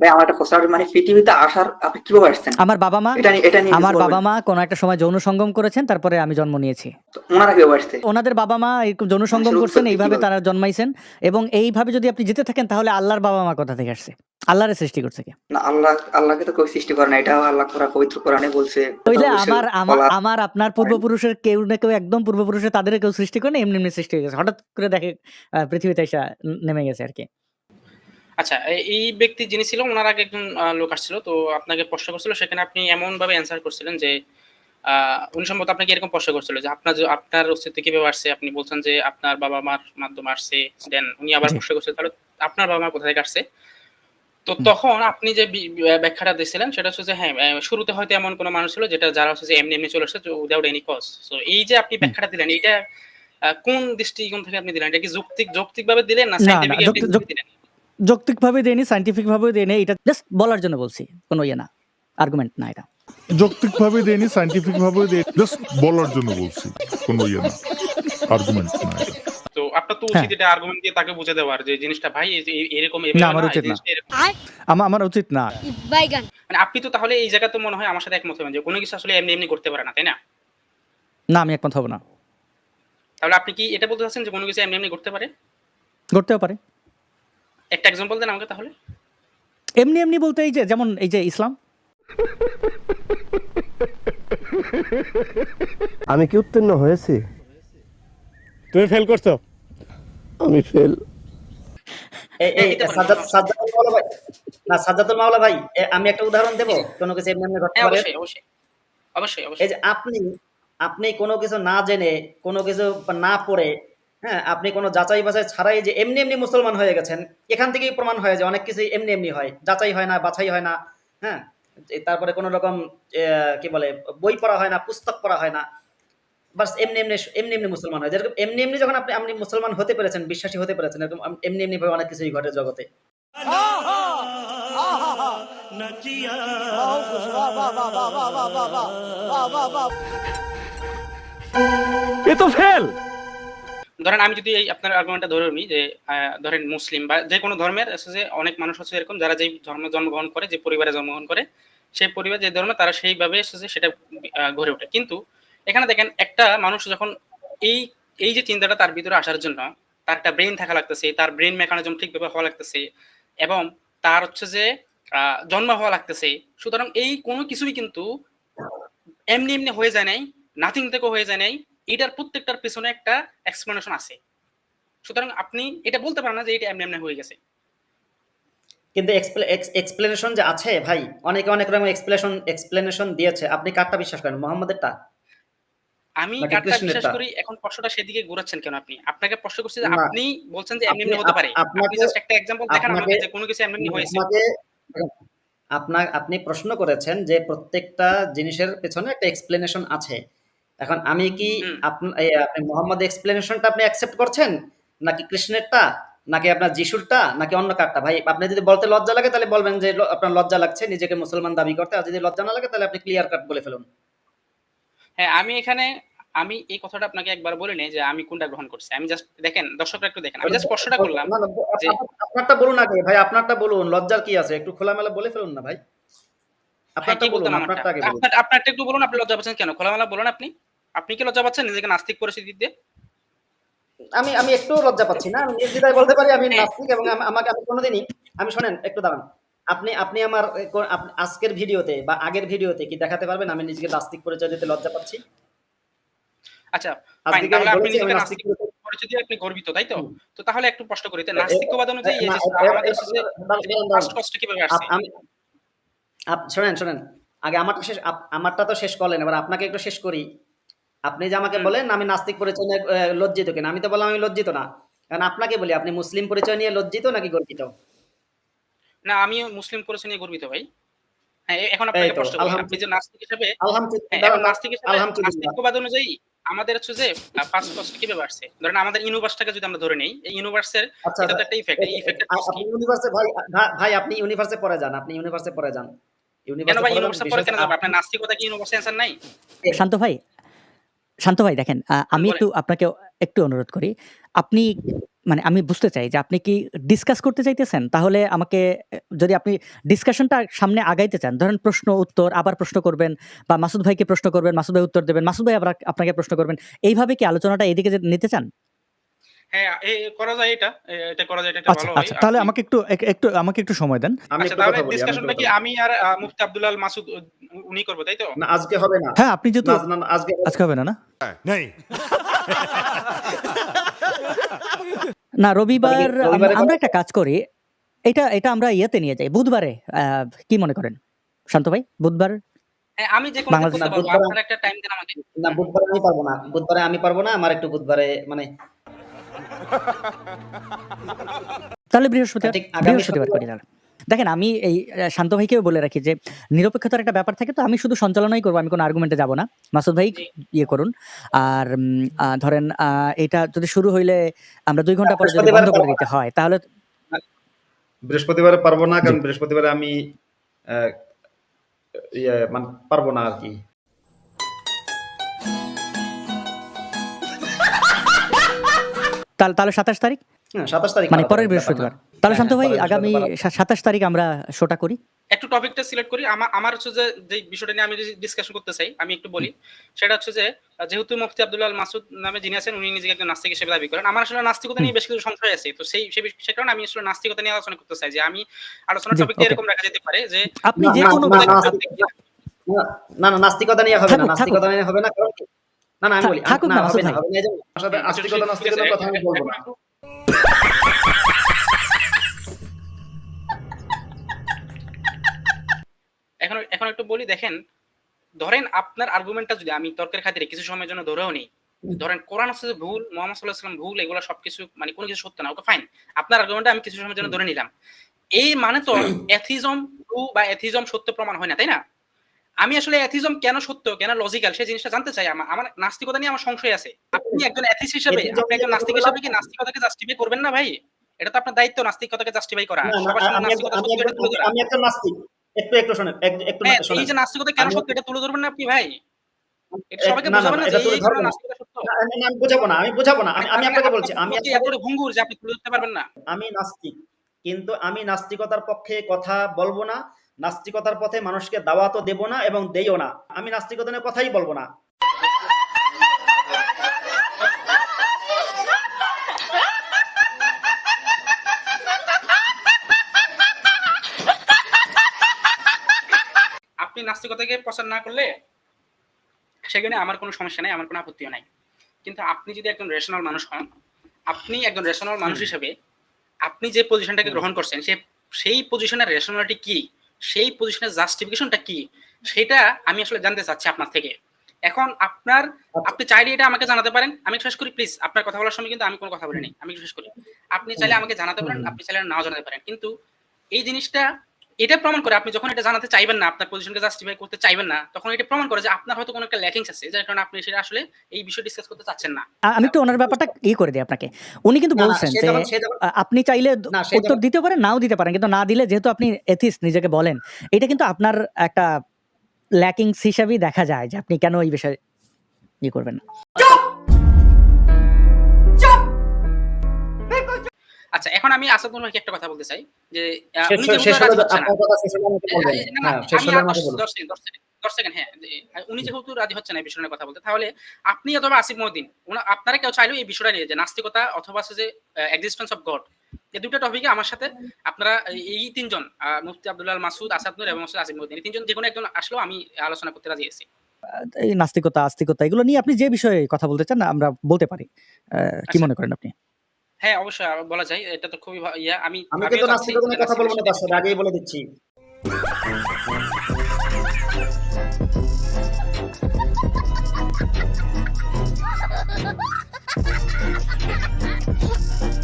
ভাই আমার একটা প্রশ্ন মানে পৃথিবীতে আসার আপনি কীভাবে আসছেন? আমার বাবা মা এটা এটা আমার বাবা মা কোনো একটা সময় যৌন সঙ্গম করেছেন তারপরে আমি জন্ম নিয়েছি। ওনারা কীভাবে আসছে? ওনাদের বাবা মা এরকম যৌন সঙ্গম করছেন এইভাবে তারা জন্মাইছেন এবং এইভাবে যদি আপনি যেতে থাকেন তাহলে আল্লাহর বাবা মা কোথা থেকে আসছে? আল্লাহরে সৃষ্টি করছে কে? না আল্লাহ আল্লাহকে তো কেউ সৃষ্টি করে না এটা আল্লাহ করা পবিত্র কোরআনে বলছে। তাইলে আমার আমার আপনার পূর্বপুরুষের কেউ না কেউ একদম পূর্বপুরুষের তাদের কেউ সৃষ্টি করে না এমনি এমনি সৃষ্টি হয়ে গেছে। হঠাৎ করে দেখে পৃথিবীতে এসে নেমে গেছে আর কি। আচ্ছা এই ব্যক্তি যিনি ছিল ওনার আগে একজন লোক আসছিল তো আপনাকে প্রশ্ন করছিল সেখানে আপনি এমন ভাবে অ্যান্সার করছিলেন যে উনি সম্ভবত আপনাকে এরকম প্রশ্ন করছিল যে আপনার আপনার অস্তিত্ব কীভাবে আসছে আপনি বলছেন যে আপনার বাবা মার মাধ্যমে আসছে দেন উনি আবার প্রশ্ন করছেন তাহলে আপনার বাবা মা কোথা থেকে আসছে? তো তখন আপনি যে ব্যাখ্যাটা দিয়েছিলেন সেটা হচ্ছে যে হ্যাঁ শুরুতে হয়তো এমন কোনো মানুষ ছিল যেটা যারা হচ্ছে যে এমনি এমনি চলে আসছে উইদাউট এনি কজ তো এই যে আপনি ব্যাখ্যাটা দিলেন এটা কোন দৃষ্টিকোণ থেকে আপনি দিলেন? এটা কি যৌক্তিক যৌক্তিক ভাবে দিলেন না সাইন্টিফিক দিলেন? যৌক্তিক ভাবে দেয়নি সাইন্টিফিক ভাবে দেয়নি এটা জাস্ট বলার জন্য বলছি কোনো ইয়ে না আর্গুমেন্ট না এটা। যৌক্তিক ভাবে দেয়নি সাইন্টিফিক ভাবে জাস্ট বলার জন্য বলছি কোনো ইয়ে না আর্গুমেন্ট না এটা। তো আপনার তো হ্যাঁ। উচিত এটা আর্গুমেন্ট দিয়ে তাকে বুঝে দেওয়ার যে জিনিসটা ভাই এরকম না, আমার উচিত না। আমার আমার উচিত না। বাইগান। মানে আপনি তো তাহলে এই জায়গা তো মনে হয় আমার সাথে একমত হবেন যে কোনো কিছু আসলে এমনি এমনি করতে পারে না তাই না? না আমি একমত হব না। তাহলে আপনি কি এটা বলতে চাচ্ছেন যে কোনো কিছু এমনি এমনি করতে পারে? করতেও পারে। একটা এক্সাম্পল দেন আমাকে তাহলে। এমনি এমনি বলতে এই যে যেমন এই যে ইসলাম। আমি কি উত্তীর্ণ হয়েছি? তুমি ফেল করছ। আমি ফেল না মাওলা ভাই আমি একটা উদাহরণ দেব? কোনো কিছু এমনি ঘটতে হ্যাঁ পারে? অবশ্যই অবশ্যই। এই যে আপনি আপনি কোনো কিছু না জেনে কোনো কিছু না পড়ে হ্যাঁ আপনি কোনো যাচাই বাছাই ছাড়াই যে এমনি এমনি মুসলমান হয়ে গেছেন, এখান থেকেই প্রমাণ হয় যে অনেক কিছুই এমনি এমনি হয়, যাচাই হয় না, বাছাই হয় না হ্যাঁ তারপরে কোনো রকম কি বলে, বই পড়া হয় না, পুস্তক পড়া হয় না, বাস এমনি এমনি এমনি এমনি মুসলমান হয়। যেরকম এমনি এমনি যখন আপনি আপনি মুসলমান হতে পেরেছেন, বিশ্বাসী হতে পেরেছেন, এরকম এমনি এমনি ভাবে অনেক কিছুই ঘটে জগতে। এ তো ফেল! ধরেন আমি যদি এই আপনার আর্গুমেন্টটা ধরে নিই যে ধরেন মুসলিম বা যে কোনো ধর্মের যে অনেক মানুষ হচ্ছে এরকম যারা যেই ধর্মে জন্মগ্রহণ করে, যে পরিবারে জন্মগ্রহণ করে, সেই পরিবার যে ধর্মে তারা সেইভাবে এসেছে সেটা গড়ে ওঠে। কিন্তু এখানে দেখেন একটা মানুষ যখন এই এই যে চিন্তাটা তার ভিতরে আসার জন্য, তার একটা ব্রেন থাকা লাগতেছে, তার ব্রেন মেকানিজম ঠিকভাবে হওয়া লাগতেছে এবং তার হচ্ছে যে জন্ম হওয়া লাগতেছে, সুতরাং এই কোনো কিছুই কিন্তু এমনি এমনি হয়ে যায় নাই নাথিং থেকে হয়ে যায় নাই এটার প্রত্যেকটার পেছনে একটা এক্সপ্লেনেশন আছে। সুতরাং আপনি এটা বলতে পারেন না যে এটা এমনি এমনি হয়ে গেছে। কিন্তু এক্সপ্লেনেশন যে আছে ভাই অনেকে অনেক রকম এক্সপ্লেনেশন এক্সপ্লেনেশন দিয়েছে। আপনি কারটা বিশ্বাস করেন মোহাম্মদেরটা? আমি কারটা বিশ্বাস করি এখন প্রশ্নটা সেদিকে ঘোরাচ্ছেন কেন আপনি? আপনাকে প্রশ্ন করছি যে আপনি বলছেন যে এমনি এমনি হতে পারে। আপনি জাস্ট একটা এক্সাম্পল দেখান আমাকে যে কোনো কিছু এমনি এমনি হয়েছে। আপনার আপনি প্রশ্ন করেছেন যে প্রত্যেকটা জিনিসের পেছনে একটা এক্সপ্লেনেশন আছে। এখন আমি কি আপনি আপনি মোহাম্মদ এক্সপ্লেনেশনটা আপনি অ্যাকসেপ্ট করছেন? নাকি কৃষ্ণেরটা? নাকি আপনার যিশুরটা? নাকি অন্য কারটা? ভাই আপনি যদি বলতে লজ্জা লাগে তাহলে বলবেন যে আপনার লজ্জা লাগছে নিজেকে মুসলমান দাবি করতে। আর যদি লজ্জা না লাগে তাহলে আপনি ক্লিয়ার কাট বলে ফেলুন। হ্যাঁ আমি এখানে আমি এই কথাটা আপনাকে একবার বলে নেই যে আমি কোনটা গ্রহণ করছি। আমি জাস্ট দেখেন দর্শকরা একটু দেখেন। আমি জাস্ট প্রশ্নটা করলাম যে- আপনারটা বলুন আগে ভাই আপনারটা বলুন। লজ্জার কি আছে? একটু খোলামেলা বলে ফেলুন না ভাই। ভাই, আপনারটা বলুন আপনারটা আগে বলুন। আপনারটা একটু বলুন আপনি লজ্জা পাচ্ছেন কেন? খোলামেলা বলুন আপনি। আপনি কি লজ্জা পাচ্ছেন নিজেকে নাস্তিক পরিস্থিতি দিয়ে? আমি আমি একটু লজ্জা পাচ্ছি না। আমি নির্দ্বিধায় বলতে পারি আমি হ্যাঁ। নাস্তিক এবং আমাকে আমি কোনোদিনই আমি শোনেন একটু দাঁড়ান। আপনি আপনি আমার আজকের ভিডিওতে বা আগের ভিডিওতে কি দেখাতে পারবেন? আমি নিজেকে নাস্তিক পরিচয় দিতে লজ্জা পাচ্ছি? আচ্ছা আপনি নিজেকে নাস্তিক পরিচয়- দিয়ে আপনি গর্বিত তাই তো? তো তাহলে একটু প্রশ্ন করি নাস্তিকবাদ অনুযায়ী আমাদের কষ্ট কীভাবে আসছে? শোনেন শোনেন। আগে আমারটা শেষ আমারটা তো শেষ করলেন এবার আপনাকে একটু শেষ করি। আপনি যে আমাকে বলেন আমি নাস্তিক পরিচয় নিয়ে লজ্জিত কিনা? আমি তো বললাম আমি লজ্জিত না। কারণ আপনাকে বলি আপনি মুসলিম পরিচয় নিয়ে লজ্জিত নাকি গর্বিত? না আমি মুসলিম পরিচয় নিয়ে গর্বিত ভাই। হ্যাঁ এখন আপনাকে প্রশ্ন করি আপনি যে নাস্তিক হিসেবে হ্যাঁ, আলহামদুলিল্লাহ নাস্তিক হিসেবে আলহামদুলিল্লাহ। নাস্তিকবাদ অনুযায়ী আমাদের হচ্ছে যে ফার্স্ট কষ্ট কীভাবে আসছে ধরেন আমাদের ইউনিভার্সটাকে যদি আমরা ধরে নেই এই ইউনিভার্সের আচ্ছা এটা তো একটা ইফেক্ট এই আপনি ইউনিভার্সে ভাই ভাই আপনি ইউনিভার্সে পড়ে যান আপনি ইউনিভার্সে পড়ে যান। ইউনিভার্সে পড়ে কেন বিশেষ- যাবে? আপনার নাস্তিকতা কি ইউনিভার্সে অ্যান্সার নাই? শান্ত ভাই শান্ত ভাই দেখেন আহ, আমি বলেন। একটু আপনাকে একটু অনুরোধ করি আপনি মানে আমি বুঝতে চাই যে আপনি কি ডিসকাস করতে চাইতেছেন? তাহলে আমাকে যদি আপনি ডিসকাশনটা সামনে আগাইতে চান, ধরেন প্রশ্ন উত্তর আবার প্রশ্ন করবেন বা মাসুদ ভাইকে প্রশ্ন করবেন, মাসুদ ভাই উত্তর দেবেন, মাসুদ ভাই আবার আপনাকে প্রশ্ন করবেন। এইভাবে কি আলোচনাটা এদিকে যে নিতে চান? হ্যাঁ, করা যায় এটা। এটা করা যায় এটা আচ্ছা, ভালো আচ্ছা। তাহলে আমাকে একটু একটু আমাকে একটু সময় দেন। আমি আচ্ছা তাহলে ডিসকাশনটা কি আমি আর মুফতি আব্দুল্লাহ মাসুদ উনি করব, তাই তো? না আজকে হবে না। হ্যাঁ, আপনি যেহেতু না, না, না, আজকে আজকে হবে না, না? না রবিবার আমরা একটা কাজ করি। এটা এটা আমরা ইয়েতে নিয়ে যাই। বুধবারে কি মনে করেন? শান্ত ভাই, বুধবার? হ্যাঁ, আমি যেকোনো দিন বাংলাদেশ করতে না, পারব। বুধবারে- আপনারা একটা টাইম দেন আমাকে। না বুধবারে আমি পারব না। বুধবারে আমি পারব না। আমার একটু বুধবারে মানে তাহলে বৃহস্পতিবার বৃহস্পতিবার করি তাহলে। দেখেন আমি এই শান্ত ভাইকেও বলে রাখি যে নিরপেক্ষতার একটা ব্যাপার থাকে তো আমি শুধু সঞ্চালনাই করব। আমি কোনো আর্গুমেন্টে যাব না। মাসুদ ভাই ইয়ে করুন। আর ধরেন এটা যদি শুরু হইলে আমরা দুই ঘণ্টা পরে যদি বন্ধ করে দিতে হয় তাহলে বৃহস্পতিবারে পারব না কারণ বৃহস্পতিবারে আমি ইয়ে মানে পারব না আরকি। তাহলে তাহলে ২৭ তারিখ? হ্যাঁ ২৭ তারিখ মানে পরের। বৃহস্পতিবার। তাহলে হ্যাঁ, শান্ত হ্যাঁ, ভাই আগামী বৃহস্পতিবার। সা ২৭ তারিখ আমরা শোটা করি। একটু টপিকটা সিলেক্ট করি। আমা আমার হচ্ছে যে যেই বিষয়টা নিয়ে আমি ডিসকাশন করতে চাই, আমি একটু বলি। সেটা হচ্ছে যে যেহেতু মুফতি আব্দুল্লাহ আল মাসুদ নামে যিনি আছেন উনি নিজেকে একজন নাস্তিক হিসেবে দাবি করেন। আমার আসলে নাস্তিকতা নিয়ে বেশ কিছু সংশয় আছে। তো সেই সেই কারণে আমি আসলে নাস্তিকতা নিয়ে আলোচনা করতে চাই যে আমি আলোচনার টপিকটা এরকম রাখা যেতে পারে যে আপনি যে কোনো না, না, নাস্তিকতা নিয়ে হবে না। নাস্তিকতা নিয়ে হবে না কারণ না, না আমি বলি। থাকুক না হবে আস্তিকতা নাস্তিকতার কথা আমি বলব এখন না। এখন এখন একটু বলি দেখেন, ধরেন আপনার আর্গুমেন্টটা যদি আমি তর্কের খাতিরে কিছু সময়ের জন্য ধরেও নেই। ধরেন কোরআন হচ্ছে ভুল, মুহাম্মদ সাল্লাল্লাহু আলাইহি ভুল এগুলো সবকিছু মানে কোনো কিছু সত্য না। Okay fine. আপনার আর্গুমেন্টটা আমি কিছু সময়ের জন্য ধরে নিলাম। এই মানে তো এথিজম ট্রু বা এথিজম সত্য প্রমাণ হয় না, তাই না? আমি আসলে এথিজম কেন সত্য, কেন লজিক্যাল সেই জিনিসটা জানতে চাই। আমা আমার নাস্তিকতা নিয়ে আমার সংশয় আছে। আপনি একজন এথিস্ট হিসেবে, আপনি একজন নাস্তিক হিসেবে কি নাস্তিকতাকে জাস্টিফাই করবেন না ভাই? এটা তো আপনার দায়িত্ব নাস্তিকতাকে জাস্টিফাই করা। সবার সামনে আমি একজন- নাস্তিকতা আমি নাস্তিক। একটু একটু শোনেন। এক- একটু হ্যাঁ, শোনেন। এই যে নাস্তিকতা কেন সত্য এটা তুলে ধরবেন না আপনি ভাই? এটা সবাইকে না, না, বোঝাবেন না, না যে এটা তুলে এই ধরবো কারণে না। নাস্তিকতা সত্য। আমি আমি বোঝাবো না। আমি বোঝাবো না। আমি আমি আপনাকে বলছি। আমি আপনাকে ভঙ্গুর যে আপনি তুলে ধরতে পারবেন না। আমি নাস্তিক কিন্তু আমি নাস্তিকতার পক্ষে কথা বলব না নাস্তিকতার পথে মানুষকে দাওয়াতও দেব না এবং দেইও না আমি নাস্তিকতা নিয়ে কথাই বলব না আপনি নাস্তিকতাকে প্রচার না করলে সেখানে আমার কোনো সমস্যা নাই, আমার কোনো আপত্তিও নাই। কিন্তু আপনি যদি একজন রেশনাল মানুষ হন, আপনি একজন রেশনাল মানুষ হিসেবে আপনি যে পজিশনটাকে গ্রহণ করছেন সে সেই পজিশনের রেশনালিটি কি? সেই পজিশনের জাস্টিফিকেশনটা কি? সেটা আমি আসলে জানতে চাচ্ছি আপনার থেকে। এখন আপনার আপনি চাইলে এটা আমাকে জানাতে পারেন। আমি শেষ করি প্লিজ। আপনার কথা বলার সময় কিন্তু আমি কোনো কথা বলিনি। আমি শেষ করি। আপনি চাইলে আমাকে জানাতে পারেন, আপনি চাইলে নাও জানাতে পারেন। কিন্তু এই জিনিসটা এটা প্রমাণ করে আপনি যখন এটা জানাতে চাইবেন না, আপনার পজিশনকে জাস্টিফাই করতে চাইবেন না, তখন এটা প্রমাণ করে যে আপনার হয়তো কোনো একটা ল্যাকিংস আছে। যার কারণে আপনি সেটা আসলে এই বিষয়ে ডিসকাস করতে চাচ্ছেন না। আমি একটু ওনার ব্যাপারটা ই করে দিই আপনাকে। উনি কিন্তু বলছেন যে আপনি চাইলে উত্তর দিতে পারেন, নাও দিতে পারেন। কিন্তু না দিলে যেহেতু আপনি এথিস নিজেকে বলেন, এটা কিন্তু আপনার একটা ল্যাকিংস হিসাবেই দেখা যায় যে আপনি কেন এই বিষয়ে ই করবেন না। আচ্ছা এখন আমি আসাদুল ভাইকে একটা কথা বলতে চাই যে উনি রাজি হচ্ছে না হ্যাঁ দশ- সেকেন্ড, হ্যাঁ। উনি যেহেতু রাজি হচ্ছেন না এই বিষয় কথা বলতে, তাহলে আপনি অথবা আসিফ মহিউদ্দিন, আপনারা কেউ চাইলেও এই বিষয়টা নিয়ে যে নাস্তিকতা অথবা যে এক্সিস্টেন্স অফ গড এই দুটো টপিকে আমার সাথে আপনারা এই- তিনজন মুফতি আব্দুল্লাহ মাসুদ, আসাদ এবং হচ্ছে আসিফ মহিউদ্দিন এই তিনজন যেকোনো একজন আসলেও আমি আলোচনা করতে রাজি আছি। এই নাস্তিকতা, আস্তিকতা এগুলো নিয়ে আপনি যে বিষয়ে কথা বলতে চান আমরা বলতে পারি। কি আচ্ছা। মনে করেন আপনি? হ্যাঁ, অবশ্যই বলা যায়। এটা তো খুবই ইয়া আমি আমি তো নাস্তিকতা কথা বলব না তার সাথে আগেই বলে দিচ্ছি